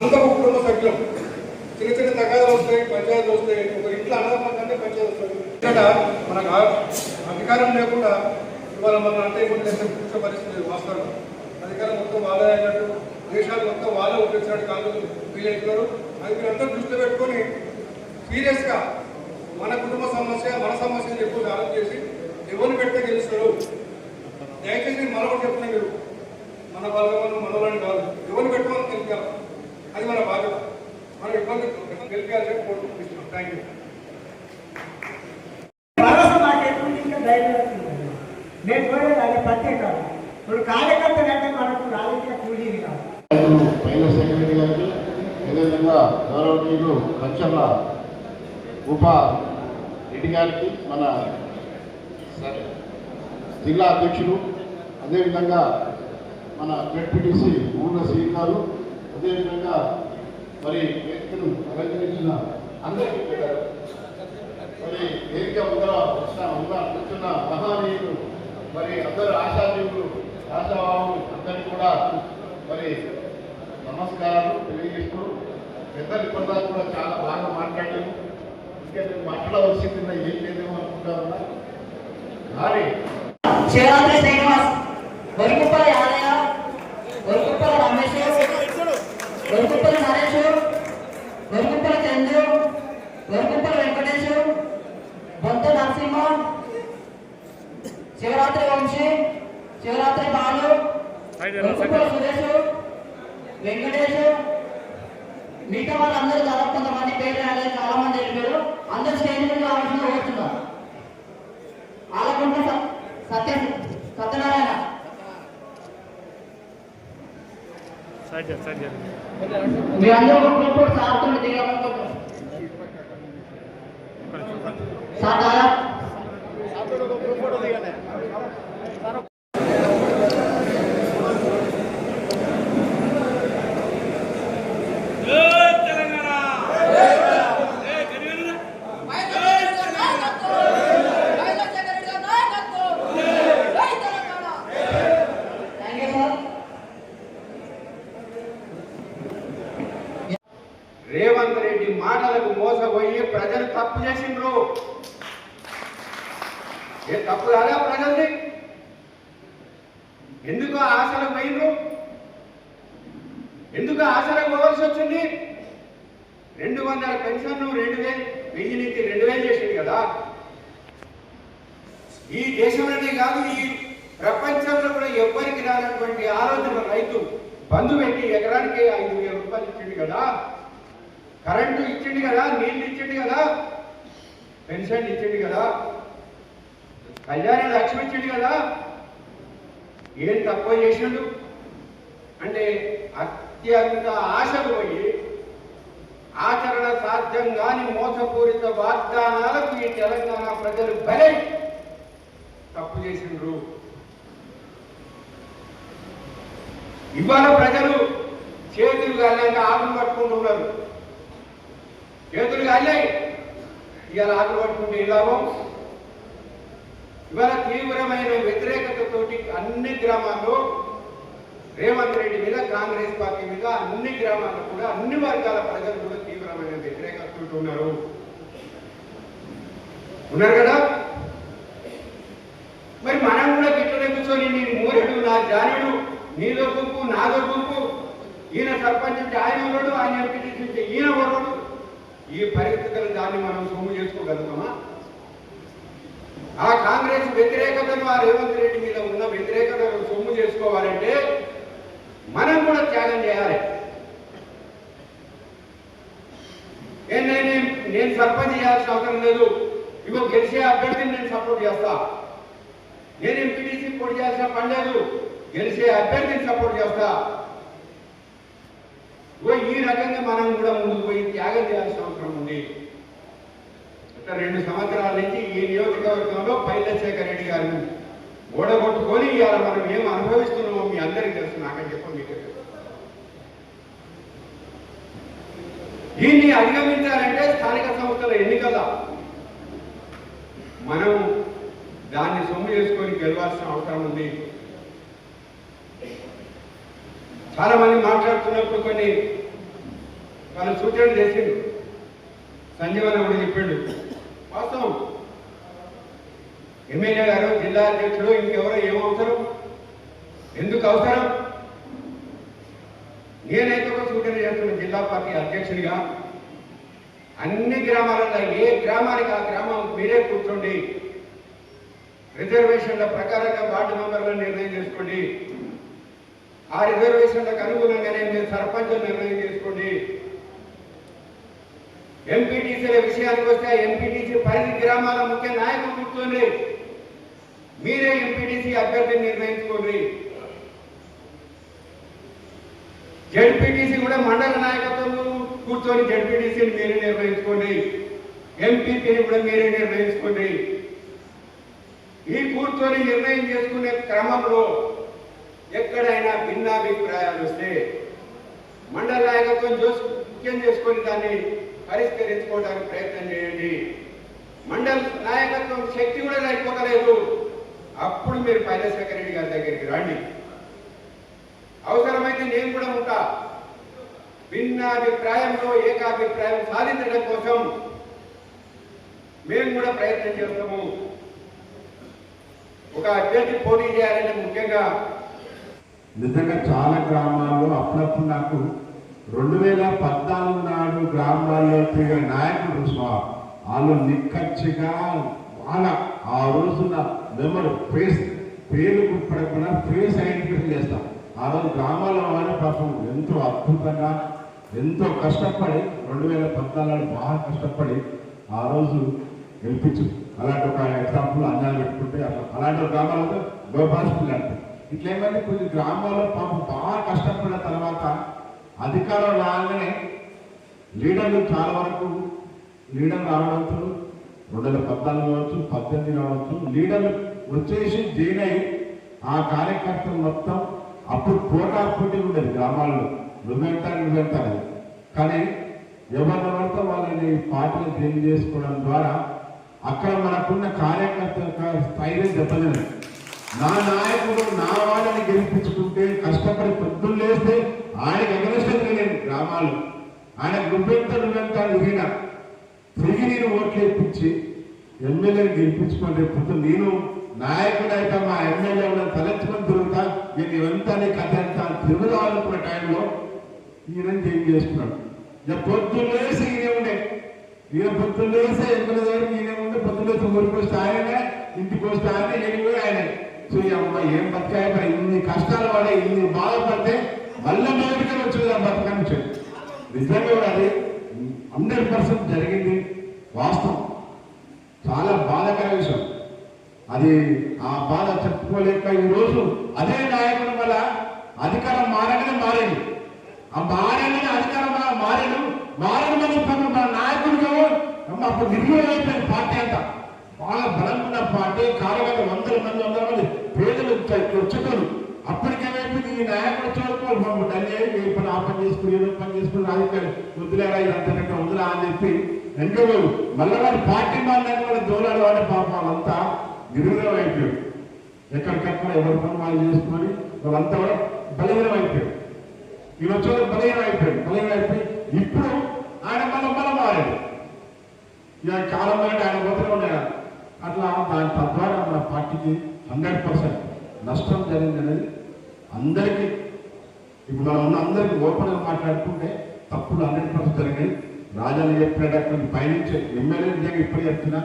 అంత కుటుంబ సభ్యులం చిన్న చిన్న తగాదాలు వస్తాయి పంచాయతీలు వస్తాయి. ఒక ఇంట్లో అన్నదమ్మంటే పంచాయతీ వస్తుంది ఇక్కడ మనకు అధికారం లేకుండా ఇవాళ మన అంటే ఇప్పుడు కూర్చో పరిస్థితి వాస్తవం అధికారం మొత్తం వాళ్ళే అయినట్టు దేశాలు మొత్తం వాళ్ళే ఉపయోగించినట్టు కాదు వీలవుతున్నారు అది మీరంతా దృష్టిలో పెట్టుకొని సీరియస్గా మన కుటుంబ సమస్య మన సమస్యలు ఎక్కువ ఆలోచన చేసి ఎవరిని పెడితే గెలుస్తారు? దయచేసి నేను మరొకటి చెప్తున్నా మీరు. మన బలగమను మనలోని కాదు ఎవరిని పెట్టుకోవాలని తెలిపాలి అది మన బాధ్యత మన ఇబ్బంది గెలిపాలని కోరుకుంటున్నాం థ్యాంక్ యూ ఇప్పుడు కార్యకర్తలు అంటే మనకు రాజకీయ కూలీలు కాదు. గారికి అదేవిధంగా గౌరవనీయులు కంచర్ల ఉప రెడ్డి గారికి మన సరే జిల్లా అధ్యక్షులు అదేవిధంగా మన జెడ్పీటీసీ ఊళ్ళ శ్రీ గారు అదేవిధంగా మరి వేదికను అలంకరించిన అందరికీ పెట్టారు మరి వేదిక ముందర వచ్చిన ఉన్న కూర్చున్న మహానీయులు మరి అందరు ఆశాజీవులు ఆశావాహులు అందరికీ కూడా మరి నమస్కారాలు తెలియజేస్తూ పెద్దలు ఇప్పటిదాకా కూడా చాలా బాగా మాట్లాడారు. ఇంకా నేను మాట్లాడవలసింది నా ఏం లేదేమో అనుకుంటా ఉన్నా కానీ శివరాత్రి శ్రీనివాస్ శివరాత్రి వంశీ శివరాత్రి బాలు సురేష్ వెంకటేష్ మిగతా వాళ్ళందరూ దాదాపు కొంతమంది పేరు రాలేదు చాలా మంది వెళ్ళిపోయారు అందరూ స్టేజ్ మీద రావాల్సింది కోరుతున్నారు ఆలకుంట సత్య సత్యనారాయణ. మీ అందరూ కొట్టుకుంటూ సార్తో దిగాలనుకుంటున్నారు sir Dada thank you sir Revanth Reddy మాటలకు మోసపోయి ప్రజలు తప్పు చేసిండ్రు ఏ తప్పు కాదా ప్రజల్ని ఎందుకు ఆశలకు పోయిండ్రు ఎందుకు ఆశలకు పోవాల్సి వచ్చింది రెండు వందల నువ్వు రెండు వేలు వెయ్యి నుంచి రెండు వేలు చేసింది కదా. ఈ దేశంలోనే కాదు ఈ ప్రపంచంలో కూడా ఎవ్వరికి రానటువంటి ఆలోచన రైతు బంధు పెట్టి ఎకరానికి ఐదు వేల రూపాయలు ఇచ్చిండు కదా. కరెంటు ఇచ్చిండు కదా నీళ్ళు ఇచ్చిండు కదా పెన్షన్ ఇచ్చిండు కదా కళ్యాణ లక్ష్మి ఇచ్చిండు కదా. ఏం తక్కువ చేసిండు? అంటే అత్యంత ఆశలు పోయి సాధ్యం కాని మోసపూరిత వాగ్దానాలకు ఈ తెలంగాణ ప్రజలు బలై తప్పు చేసిండ్రు. ఇవాళ ప్రజలు చేతులు కాలేక ఆకులు పట్టుకుంటున్నారు చేతులు కాలేయి ఇవాళ ఆకులు పట్టుకుంటే లాభం? ఇవాళ తీవ్రమైన వ్యతిరేకతతోటి అన్ని గ్రామాల్లో రేవంత్ రెడ్డి మీద కాంగ్రెస్ పార్టీ మీద అన్ని గ్రామాల్లో కూడా అన్ని వర్గాల ప్రజలు కూడా ఉన్నారు. ఉన్నారు కదా? మరి మనం కూడా గిట్లనే కూర్చొని నీ మూరెడు నా జానుడు నీలో గుంపు నాదో గుంపు. ఈయన సర్పంచ్ అంటే ఆయన ఉన్నాడు ఆయన ఎంపీటీసీ ఉంటే ఈయన ఉన్నాడు ఈ పరిస్థితులను దాన్ని మనం సొమ్ము చేసుకోగలుగుతామా? ఆ కాంగ్రెస్ వ్యతిరేకతను ఆ రేవంత్ రెడ్డి మీద ఉన్న వ్యతిరేకతను సొమ్ము చేసుకోవాలంటే మనం కూడా త్యాగం చేయాలి ఏ నేను సర్పంచ్ చేయాల్సిన అవసరం లేదు. ఇగో గెలిచే అభ్యర్థిని నేను సపోర్ట్ చేస్తా. నేను ఎంపీటీసీ పోటీ చేయాల్సిన పని లేదు. గెలిచే అభ్యర్థిని సపోర్ట్ చేస్తా. ఓ ఈ రకంగా మనం కూడా ముందుకు పోయి త్యాగం చేయాల్సిన అవసరం ఉంది. రెండు సంవత్సరాల నుంచి ఈ నియోజకవర్గంలో పైలశేఖర్ రెడ్డి గారిని ఓడగొట్టుకొని ఇవాళ మనం ఏం అనుభవిస్తున్నామో మీ అందరికీ తెలుసు. నాకని చెప్పి మీకు తెలుసు. దీన్ని అధిగమించాలంటే స్థానిక సంస్థల ఎన్నికల మనం దాన్ని సొమ్ము చేసుకొని గెలవాల్సిన అవసరం ఉంది. చాలా మంది మాట్లాడుతున్నప్పుడు కొన్ని వాళ్ళు సూచన చేసిండు సంజీవన కూడా చెప్పిండు వాస్తవం. ఎమ్మెల్యే గారు జిల్లా అధ్యక్షుడు ఇంకెవరో ఏం అవసరం ఎందుకు అవసరం? నేనైతే ఒక సూచన చేస్తున్న జిల్లా పార్టీ అధ్యక్షుడిగా అన్ని గ్రామాలలో ఏ గ్రామానికి ఆ గ్రామం మీరే కూర్చోండి. రిజర్వేషన్ల ప్రకారంగా వార్డు మెంబర్లను నిర్ణయం చేసుకోండి. ఆ రిజర్వేషన్లకు అనుగుణంగానే మీరు సర్పంచులు నిర్ణయం చేసుకోండి. ఎంపీటీసీల విషయానికి వస్తే ఎంపీటీసీ పరిధి గ్రామాల ముఖ్య నాయకులు కూర్చోండి. మీరే ఎంపీటీసీ అభ్యర్థిని నిర్ణయించుకోండి. జడ్పీటీసీ కూడా మండల నాయకత్వం కూర్చొని జడ్పీటీసీని మీరే నిర్ణయించుకోండి. ఎంపీపీని కూడా మీరే నిర్ణయించుకోండి. ఈ కూర్చొని నిర్ణయం చేసుకునే క్రమంలో ఎక్కడైనా భిన్నాభిప్రాయాలు వస్తే మండల నాయకత్వం చూసు ముఖ్యం చేసుకొని దాన్ని పరిష్కరించుకోవడానికి ప్రయత్నం చేయండి. మండల నాయకత్వం శక్తి కూడా సరిపోకలేదు అప్పుడు మీరు పైలశేఖర రెడ్డి గారి దగ్గరికి రండి. అవసరమైతే నేను కూడా ఉంటా. భిన్నాభిప్రాయంలో ఏకాభిప్రాయం సాధించడం కోసం మేము కూడా ప్రయత్నం చేస్తాము. ఒక అభ్యర్థి పోటీ చేయాలంటే ముఖ్యంగా నిజంగా చాలా గ్రామాల్లో అప్పుడప్పుడు నాకు రెండు వేల పద్నాలుగు నాడు గ్రామాల్లో తిరిగిన నాయకుడు స్వామి వాళ్ళు నిక్కచ్చిగా వాళ్ళ ఆ రోజున మెమరు ఫేస్ పేరు పడకుండా ఫేస్ ఐడెంటిఫికేషన్ చేస్తాం. ఆ రోజు గ్రామాల్లో వారి పాపం ఎంతో అద్భుతంగా ఎంతో కష్టపడి రెండు వేల పద్నాలుగు బాగా కష్టపడి ఆ రోజు గెలిపించు అలాంటి ఒక ఎగ్జాంపుల్ అంజాలు పెట్టుకుంటే అట్లా అలాంటి గ్రామాలతో గోపాల్సింది అంటే ఇట్లా ఏమంటే కొన్ని గ్రామాల్లో పాపం బాగా కష్టపడిన తర్వాత అధికారం రాగానే లీడర్లు చాలా వరకు లీడర్ రావడంతో రెండు వేల పద్నాలుగు కావచ్చు పద్దెనిమిది కావచ్చు లీడర్లు వచ్చేసి జైన్ అయ్యి ఆ కార్యకర్తలు మొత్తం అప్పుడు పోటా పోటీ ఉండేది గ్రామాల్లో. నువ్వెంత నువ్వెంత కానీ ఎవరిని పడితే వాళ్ళని పార్టీలు తెలియజేసుకోవడం ద్వారా అక్కడ మనకున్న కార్యకర్త స్థైర్యం చెప్పలేదు నా నాయకుడు నా వాళ్ళని గెలిపించుకుంటే కష్టపడి పొద్దున్న లేస్తే ఆయనకి ఎగరెస్ట్ తెలియదు గ్రామాలు ఆయన నువ్వెంత నువ్వెంత తిరిగిన తిరిగి నేను ఓట్లు ఇప్పించి ఎమ్మెల్యేని గెలిపించుకొని రేపు పొద్దున్న నేను నాయకుడైతే మా ఎమ్మెల్యే తలెత్తుకొని నేను ఇవంతా నీ కథ ఎంత తిరుగుదామనుకున్న టైంలో ఈయన ఏం చేస్తున్నాడు? ఇక పొద్దున్నేసి ఈయన ఉండే. ఈయన పొద్దున్నేసే ఎక్కడ దగ్గర ఈయన ఉండే. పొద్దున్న ఊరికి వస్తే ఆయనే ఇంటికి వస్తే ఆయనే నేను కూడా ఆయన. సో ఈ అమ్మాయి ఏం బతికాయ ఇన్ని కష్టాలు పడే ఇన్ని బాధపడితే మళ్ళీ బయటకు వచ్చేది ఆ బతకని నిజంగా కూడా అది హండ్రెడ్ పర్సెంట్ జరిగింది వాస్తవం. చాలా బాధకర విషయం. అది ఆ బాధ చెప్పుకోలేక ఈరోజు అదే నాయకుడు వల్ల అధికారం మారని మారింది. ఆ మారగానే అధికారం మారేడు. మారని మారడం వల్ల పాపం మన నాయకుడికి అప్పుడు నిర్మూలన అయిపోయింది పార్టీ అంతా. బాగా బలంగా ఉన్న పార్టీ కార్యకర్త వందల మంది వందల మంది పేదలు వచ్చేటోళ్ళు. అప్పటికేమైపోయింది ఈ నాయకుడు చూడుకోవాలి బాబు. డల్లే ఏ పని ఆ పని చేసుకుని ఏదో పని చేసుకుని రాజకీయాలు వదిలేరా ఇదంతా కనుక అని చెప్పి ఎంతో మళ్ళీ వాడి పార్టీ మారిన వాళ్ళ దూరాలు వాడే పాపాలంతా వాళ్ళంతా. నిర్వీర్యం అయిపోయారు ఎక్కడికక్కడ ఎవరి పని వాళ్ళు చేసుకొని వాళ్ళంతా కూడా బలహీనం అయిపోయాడు ఈ వచ్చే బలహీనం అయిపోయాడు బలహీనం అయిపోయి ఇప్పుడు ఆయన మళ్ళీ మళ్ళీ మారాడు. ఇక కాలం బయట ఆయన పోతూనే ఉన్నాడు. అట్లా దాని తద్వారా మన పార్టీకి హండ్రెడ్ పర్సెంట్ నష్టం జరిగింది అనేది అందరికీ ఇప్పుడు మనం ఉన్న అందరికీ ఓపెన్గా మాట్లాడుకుంటే తప్పులు హండ్రెడ్ పర్సెంట్ జరిగాయి. రాజాని చెప్పినట్టు పయనించే ఎమ్మెల్యే నిజంగా ఇప్పుడు చెప్తున్నా.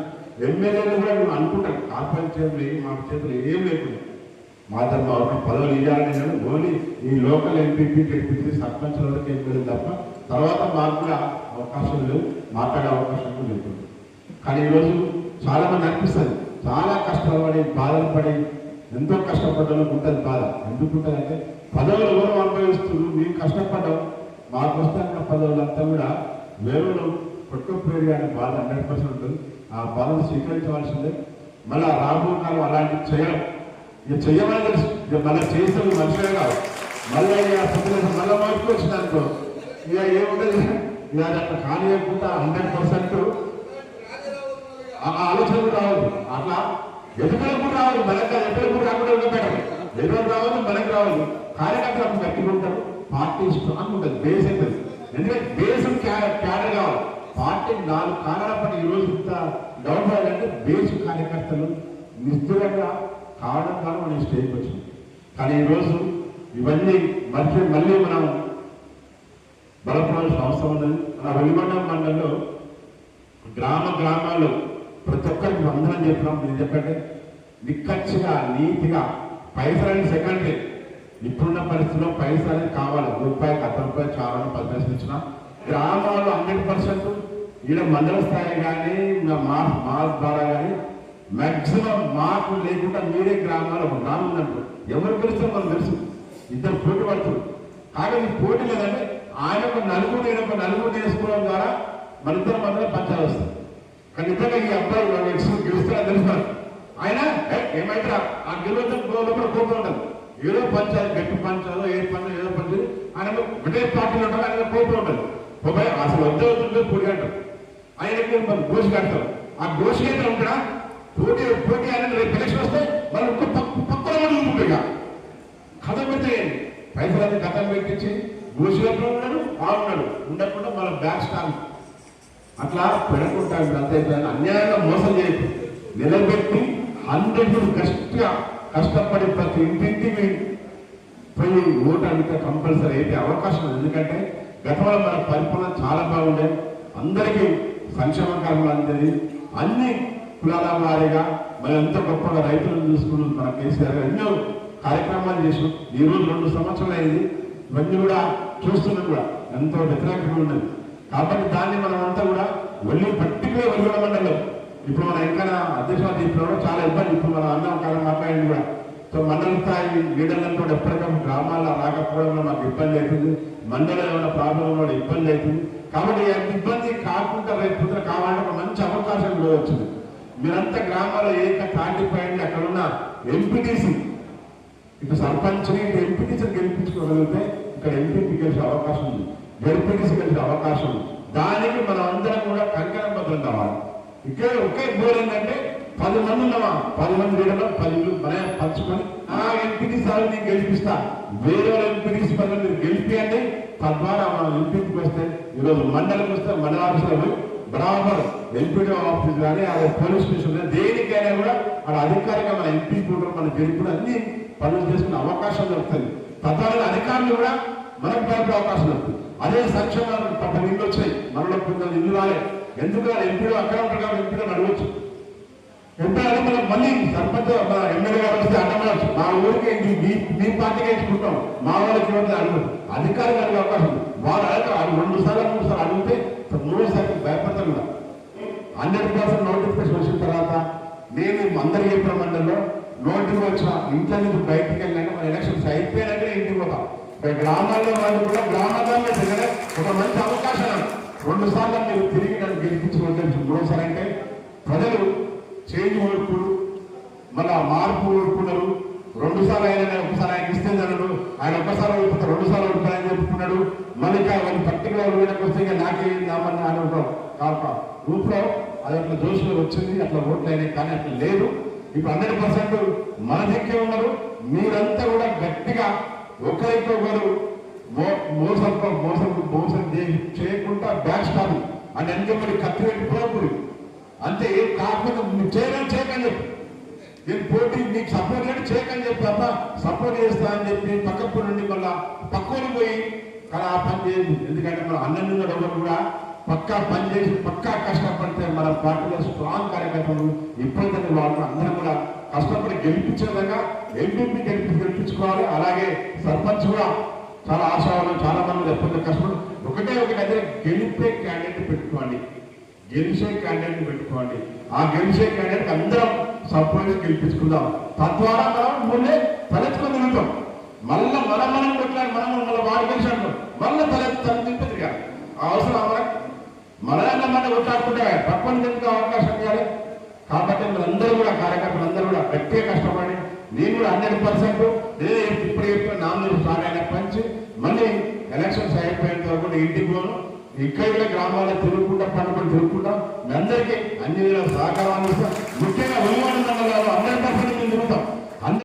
ఎమ్మెల్యేలు కూడా మేము అనుకుంటాం కార్పొరేట్ మా చేతులు ఏం లేకుండా. మాత్రం ఒక పదవులు ఇవ్వాలని కానీ ఓన్లీ ఈ లోకల్ ఎంపీపీ గెలిపించి సర్పంచ్ వరకు వెళ్ళిపోయింది తప్ప తర్వాత మాకు కూడా అవకాశం లేవు మాట్లాడే అవకాశం కూడా లేదు. కానీ ఈరోజు చాలామంది అనిపిస్తుంది. చాలా కష్టాలు పడి బాధలు పడి ఎంతో కష్టపడ్డానికి ఉంటుంది బాధ. ఎందుకు పదవులు ఎవరు అనుభవిస్తున్నారు? మేము కష్టపడ్డాం. మాకు వస్తున్న పదవులు కూడా వేరులో కొట్టుకుపోయి అనే బాధ హండ్రెడ్ పర్సెంట్ ఉంటుంది. ఆ బలం స్వీకరించవలసిందే. మళ్ళీ రాబో కాలం అలాంటివి చేయడం. ఇక చెయ్యమని తెలుసు. ఇక మళ్ళీ చేస్తే మనుషులే కాదు. మళ్ళీ ఇక పొద్దున మళ్ళీ మార్చుకొచ్చింది అనుకో. ఇక ఏముంటుంది ఇక అది అట్లా కానియకుండా హండ్రెడ్ పర్సెంట్ ఆ ఆలోచన కూడా రావద్దు. అట్లా ఎదుగుదల కూడా రావాలి మనకు ఎదురు కూడా రాకుండా ఉండబెట్టరు ఎదురు రావాలి మనకు రావాలి కార్యకర్తలు అప్పుడు గట్టిగా ఉంటారు. పార్టీ స్ట్రాంగ్ ఉంటుంది. బేస్ అవుతుంది ఎందుకంటే బేస్ క్యాడర్ కావాలి. పార్టీ నాలుగు కాలాల పాటు ఈ రోజు ఇంత డౌన్ అయ్యాలంటే బేసి కార్యకర్తలు నిశ్చయంగా కావడం ద్వారా మనం స్టేజ్కి వచ్చింది. కానీ ఈరోజు ఇవన్నీ మళ్ళీ మళ్ళీ మనం బలపడాల్సిన అవసరం ఉన్నది. మన వెలుగొండ మండలంలో గ్రామ గ్రామాలు ప్రతి ఒక్కరికి వందనం చెప్పినాం నేను చెప్పండి. నిక్కచ్చిగా నీతిగా పైసలని సెకండరీ ఇప్పుడున్న పరిస్థితిలో పైసలు కావాలి. రూపాయి అర్ధ రూపాయలు చాలా పరిశీలించిన పైసలు గ్రామాలు హండ్రెడ్ పర్సెంట్ ఈడ మండల స్థాయి కానీ మా మా ద్వారా కానీ మాక్సిమం మార్పు లేకుండా మీరే గ్రామాలు ఒక గ్రామం ఉందంటారు ఎవరు గెలుస్తారో మనం తెలుసు. ఇద్దరు పోటీ పడుతుంది కానీ ఈ పోటీ లేదంటే ఆయన ఒక నలుగురు నేను ఒక నలుగురు నేర్చుకోవడం ద్వారా మన ఇద్దరు మధ్యలో పంచాలు వస్తుంది. కానీ ఇద్దరు ఈ అబ్బాయి గెలుస్తారని తెలుస్తారు ఆయన "ఏ, ఏమైతే ఆ గెలవడం లోపల కోపం ఉండదు. ఏదో పంచాలి గట్టి పంచాలో ఏ పని ఏదో పంచాలి ఆయన ఒకటే పార్టీలో ఉంటారు ఆయన కోపం ఉండదు. అసలు వద్ద అవుతుంటే పోటీ అంటారు. ఆయనకి మనం గోషి కడతారు ఆ గోషి అయితే ఉంటాడా? పోటీ పోటీ ఆయన రేపు ఎలక్షన్ వస్తే వాళ్ళు ఇంకో పక్క పక్కన ఉంటుంది కథ పెడితే పైసలన్నీ కథలు పెట్టించి గోసిగట్లో ఉన్నాడు? బాగున్నాడు ఉండకుండా మన బ్యాక్ స్టాండ్ అట్లా పెడకుంటాడు అంతే అన్యాయంగా మోసం చేయదు నిలబెట్టి హండ్రెడ్ కష్టంగా కష్టపడి ప్రతి ఇంటింటికి పోయి ఓటు అడిగితే కంపల్సరీ అయితే అవకాశం ఎందుకంటే గతంలో మన పరిపాలన చాలా బాగుండేది అందరికీ సంక్షేమ కార్యక్రమాలు అందేది అన్ని కులాల వారీగా మరి ఎంత గొప్పగా రైతులను చూసుకున్నాం మన కేసీఆర్ గారు ఎన్నో కార్యక్రమాలు చేసాం ఈ రోజు రెండు సంవత్సరాలు అయింది. ఇవన్నీ కూడా చూస్తున్నాం కూడా ఎంతో వ్యతిరేకంగా ఉన్నది. కాబట్టి దాన్ని మనం అంతా కూడా వెళ్ళి పట్టికులే వెళ్ళడం మండలం. ఇప్పుడు మన ఇంకా అధ్యక్షులు తీసుకోవడం చాలా ఇబ్బంది. ఇప్పుడు మన అన్నం కాలం మాట్లాడింది కూడా. సో మండల స్థాయి లీడర్లతో ఎప్పటికప్పుడు గ్రామాల్లో రాకపోవడంలో మాకు ఇబ్బంది అవుతుంది. మండలం ఏమైనా ప్రాబ్లం కూడా ఇబ్బంది అవుతుంది. కాబట్టి అంత ఇబ్బంది కాకుండా రేపు కావాలంటే ఒక మంచి అవకాశం కూడా వచ్చింది. మీరంతా గ్రామాల్లో ఏక తాటిపోయింది అక్కడ ఉన్న ఎంపీటీసీ ఇటు సర్పంచ్ని ఇటు ఎంపీటీసీని గెలిపించుకోగలిగితే ఇక్కడ ఎంపీపీ గెలిచే అవకాశం ఉంది. జడ్పీటీసీ గెలిచే అవకాశం ఉంది. దానికి మనం అందరం కూడా కంకణం భద్రం కావాలి. ఇక్కడ ఒకే గోల్ ఏంటంటే పది మంది ఉన్నావా పది మంది లీడర్లు పది ఇల్లు పంచుకొని ఆ ఎంపీటీ సార్ నేను గెలిపిస్తా. వేరే ఎంపీటీసీ సార్ మీరు గెలిపియండి. తద్వారా మనం ఎంపీకి వస్తే ఈరోజు మండలికి వస్తే మండల ఆఫీసులో పోయి బరాబర్ ఎంపీడీ ఆఫీస్ కానీ అదే పోలీస్ స్టేషన్ కానీ దేనికైనా కూడా అక్కడ అధికారిగా మన ఎంపీ కూడా మన గెలుపుడు అన్ని పనులు చేసుకునే అవకాశం దొరుకుతుంది. తద్వారా అధికారులు కూడా మనకు కలిపే అవకాశం దొరుకుతుంది. అదే సంక్షేమాలు పక్క ఇల్లు వచ్చాయి. మనలో కొంత ఇల్లు రాలే. ఎందుకు ఎంపీలో అక్కడ ఉంటారు కాబట్టి ఎంపీలో నడవచ్చు ఎంత మనం మళ్ళీ సర్పంచ్ మన ఎమ్మెల్యే గారు వస్తే అడ్డమనొచ్చు మా ఊరికి మీ- మీ మీ పార్టీకి ఎంచుకుంటాం మా వాళ్ళకి ఇవ్వడం అడుగు అధికారులు అడిగే అవకాశం వారు అడగ రెండు సార్లు మూడు సార్లు అడిగితే మూడు సార్లు భయపడతారు కూడా హండ్రెడ్ పర్సెంట్ నోటిఫికేషన్ వచ్చిన తర్వాత నేను అందరు చెప్పిన మండలిలో నోటికి వచ్చిన ఇంట్లో నుంచి బయటకు వెళ్ళాక మన ఎలక్షన్స్ అయిపోయినాకనే ఇంటికి పోతాం ఇక్కడ గ్రామాల్లో వాళ్ళు కూడా గ్రామాల్లో తిరగలే ఒక మంచి అవకాశం. రెండు సార్లు మీరు తిరిగి నన్ను గెలిపించుకుంటే మూడోసారి అంటే ప్రజలు చేంజ్ ఓడుకుడు మళ్ళా మార్పు ఓడుకున్నారు రెండుసార్లు ఆయన ఒకసారి ఆయన ఇస్తే జరడు ఆయన ఒక్కసారి ఓడిపోతే రెండుసార్లు ఓడిపోయాయని చెప్పుకున్నాడు మళ్ళీ వాళ్ళు పర్టికులర్ వీళ్ళకి వస్తే ఇంకా నాకే నామని ఆయన కాక గ్రూప్లో అది అట్లా జోష్లో వచ్చింది అట్లా ఓట్లు అయినాయి కానీ అట్లా లేదు. ఇప్పుడు హండ్రెడ్ పర్సెంట్ మన దగ్గర ఉన్నారు. మీరంతా కూడా గట్టిగా ఒకరికొకరు మో- మోసం మోసం మోసం చేయకుండా బ్యాక్ స్టాప్ అని వెనకబడి కత్తి పెట్టి పోకూడదు అంతే ఏం కాకపోతే నువ్వు చేయని చేయకని చెప్పు. నేను పోటీ నీకు సపోర్ట్ లేదు చేయకని చెప్పి అమ్మ సపోర్ట్ చేస్తా అని చెప్పి పక్కపు నుండి మళ్ళా పక్కన పోయి కానీ ఆ పని చేయదు ఎందుకంటే మన అన్నం ఎవరు కూడా పక్కా పని చేసి పక్కా కష్టపడితే మన పార్టీలో స్ట్రాంగ్ కార్యకర్తలు ఇప్పటికీ వాళ్ళు అందరం కూడా కష్టపడి గెలిపించే విధంగా ఎంపీపీ గెలిపి గెలిపించుకోవాలి. అలాగే సర్పంచ్ కూడా చాలా ఆశావాలు చాలా మంది ఎప్పటికీ కష్టపడి ఒకటే ఒకటి అదే గెలిపే క్యాండిడేట్ పెట్టుకోండి. గెలిచే క్యాండిడేట్ పెట్టుకోండి. ఆ గెలిచే క్యాండిడేట్ అందరం సపోర్ట్ గెలిపించుకుందాం. తద్వారా మనం ముందే తలెత్తుకొని తిరుగుతాం మళ్ళీ మనం మనం కొట్లాడి మనం మళ్ళీ వాడు గెలిచాడు. మళ్ళీ తలెత్తు తల తిప్పదు ఆ అవసరం మనకు. మనల్ని మన కొట్లాడుకుంటే పక్కన ఎందుకు అవకాశం ఇవ్వాలి? కాబట్టి అందరూ కూడా కార్యకర్తలు అందరూ కూడా గట్టిగా కష్టపడి నేను కూడా హండ్రెడ్ పర్సెంట్ నేను ఇప్పుడు చెప్పిన నామినేషన్ స్టార్ట్ అయిన పంచి మళ్ళీ ఎలక్షన్స్ అయిపోయిన వరకు ఇంటికి పోను. ఇంకా గ్రామాల్లో తిరుగుకుంటా పండుకొని తిరుగుకుంటా మీ అందరికీ అన్ని సహకారం అందిస్తాం. ముఖ్యంగా ఉల్లివాడ మండలంలో హండ్రెడ్ పర్సెంట్